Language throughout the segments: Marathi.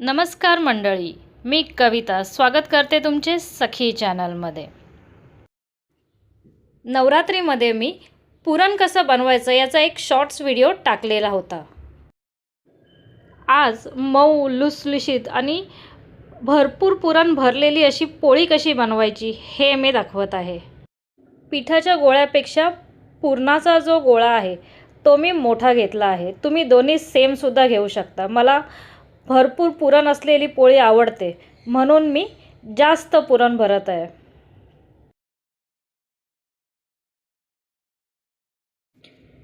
नमस्कार मंडळी मी कविता. स्वागत करते तुमचे सखी चॅनलमध्ये. नवरात्रीमध्ये मी पुरण कसं बनवायचं याचा एक शॉर्ट्स व्हिडिओ टाकलेला होता. आज मऊ लुसलुशीत आणि भरपूर पुरण भरलेली अशी पोळी कशी बनवायची हे मी दाखवत आहे. पिठाच्या गोळ्यापेक्षा पुरणाचा जो गोळा आहे तो मी मोठा घेतला आहे. तुम्ही दोन्ही सेमसुद्धा घेऊ शकता. मला भरपूर पुरण असलेली पोळी आवडते. म्हणून मी जास्त पुरण भरत आहे.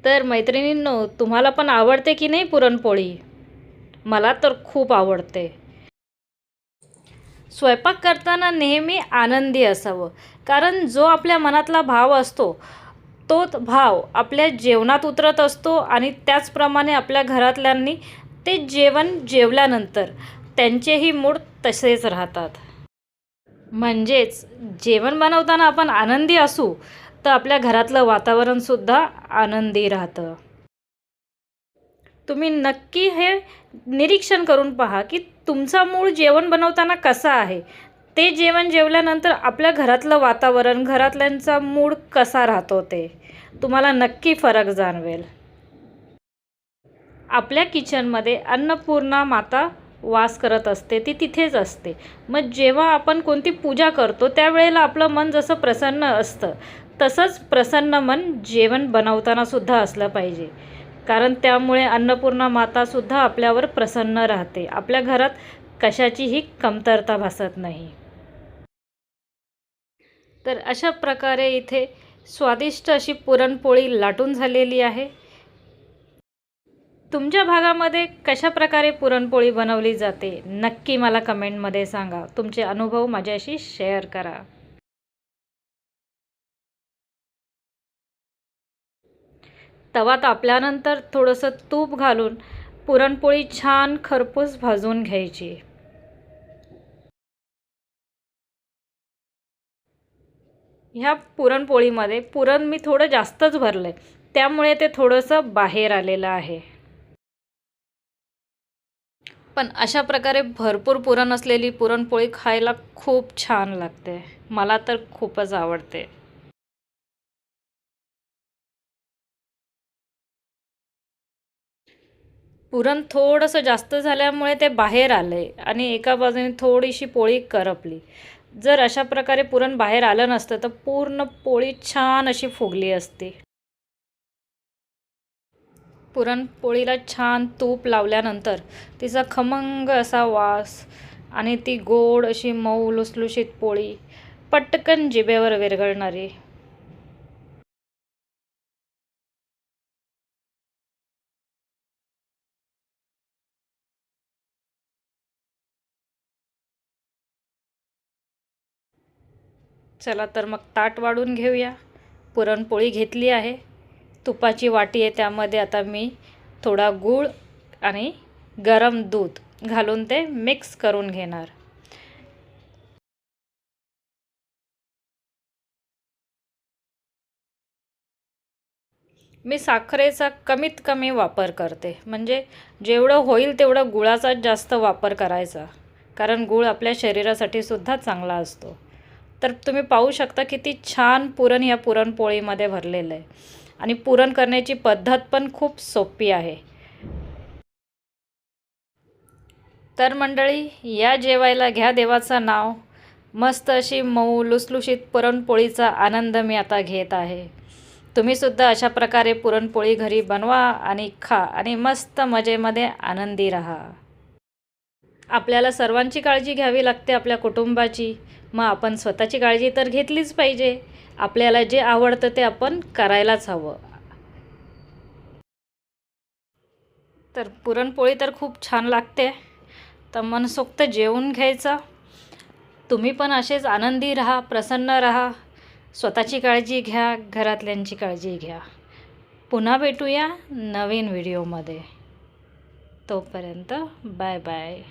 तर मैत्रिणींनो तुम्हाला पण आवडते की नाही पुरणपोळी मला तर खूप आवडते. स्वयंपाक करताना नेहमी आनंदी असावं कारण जो आपल्या मनातला भाव असतो तोच भाव आपल्या जेवणात उतरत असतो आणि त्याचप्रमाणे आपल्या घरातल्यांनी ते जेवण जेवल्यानंतर त्यांचेही मूड तसेच राहतात. म्हणजेच जेवण बनवताना आपण आनंदी असू तर आपल्या घरातलं वातावरणसुद्धा आनंदी राहतं. तुम्ही नक्की हे निरीक्षण करून पहा की तुमचा मूळ जेवण बनवताना कसा आहे? ते जेवण जेवल्यानंतर आपल्या घरातलं वातावरण घरातल्यांचा मूड कसा राहतो ते तुम्हाला नक्की फरक जाणवेल. आपल्या किचनमध्ये अन्नपूर्णा माता वास करत असते ती तिथेच असते. मग जेव्हा आपण कोणती पूजा करतो त्यावेळेला आपलं मन जसं प्रसन्न असतं तसंच प्रसन्न मन जेवण बनवताना सुद्धा असलं पाहिजे. कारण त्यामुळे अन्नपूर्णा मातासुद्धा आपल्यावर प्रसन्न राहते. आपल्या घरात कशाचीही कमतरता भासत नाही. तर अशा प्रकारे इथे स्वादिष्ट अशी पुरणपोळी लाटून झालेली आहे. तुमच्या भागामध्ये कशा प्रकारे पुरणपोळी बनवली जाते? नक्की मला कमेंटमध्ये सांगा. तुमचे अनुभव माझ्याशी शेअर करा. तवा तापल्यानंतर थोडंसं तूप घालून पुरणपोळी छान खरपूस भाजून घ्यायची. ह्या पुरणपोळीमध्ये पुरण मी थोडं जास्तच भरलं आहे त्यामुळे ते थोडंसं बाहेर आलेलं आहे. पण अशा प्रकारे भरपूर पुरण असलेली पुरणपोळी खायला खूप छान लागते. मला तर खूपच आवडते. पुरण थोडंसं जास्त झाल्यामुळे ते बाहेर आले आणि एका बाजूने थोडीशी पोळी करपली. जर अशा प्रकारे पुरण बाहेर आलं नसतं तर पूर्ण पोळी छान अशी फुगली असती. पुरणपोळीला छान तूप लावल्यानंतर तिचा खमंग असा वास आणि ती गोड अशी मऊ लुसलुशीत पोळी पटकन जिभेवर विरघळणारी. चला तर मग ताट वाढून घेऊया. पुरणपोळी घेतली आहे. तुपाची वाटी आहे त्यामध्ये आता मी थोडा गूळ आणि गरम दूध घालून ते मिक्स करून घेणार. मी साखरेचा कमीत कमी वापर करते. म्हणजे जेवढं होईल तेवढं गुळाचा जास्त वापर करायचा. कारण गूळ आपल्या शरीरासाठी सुद्धा चांगला असतो. तर तुम्ही पाहू शकता किती छान पुरण या पुरणपोळीमध्ये भरलेलं आहे. आणि पुरण करण्याची पद्धत पण खूप सोपी आहे. तर मंडळी या जेवायला घ्या देवाचं नाव. मस्त अशी मऊ लुसलुशीत पुरणपोळीचा आनंद मी आता घेत आहे. तुम्हीसुद्धा अशा प्रकारे पुरणपोळी घरी बनवा आणि खा आणि मस्त मजेमध्ये आनंदी राहा. आपल्याला सर्वांची काळजी घ्यावी लागते आपल्या कुटुंबाची. मग आपण स्वतःची काळजी तर घेतलीच पाहिजे. आपल्याला जे आवडतं ते आपण करायलाच हवं. तर पुरणपोळी तर खूप छान लागते. तर मनसोक्त जेवून घ्यायचं. तुम्ही पण असेच आनंदी राहा प्रसन्न राहा. स्वतःची काळजी घ्या घरातल्यांची काळजी घ्या. पुन्हा भेटूया नवीन व्हिडिओमध्ये. तोपर्यंत बाय बाय.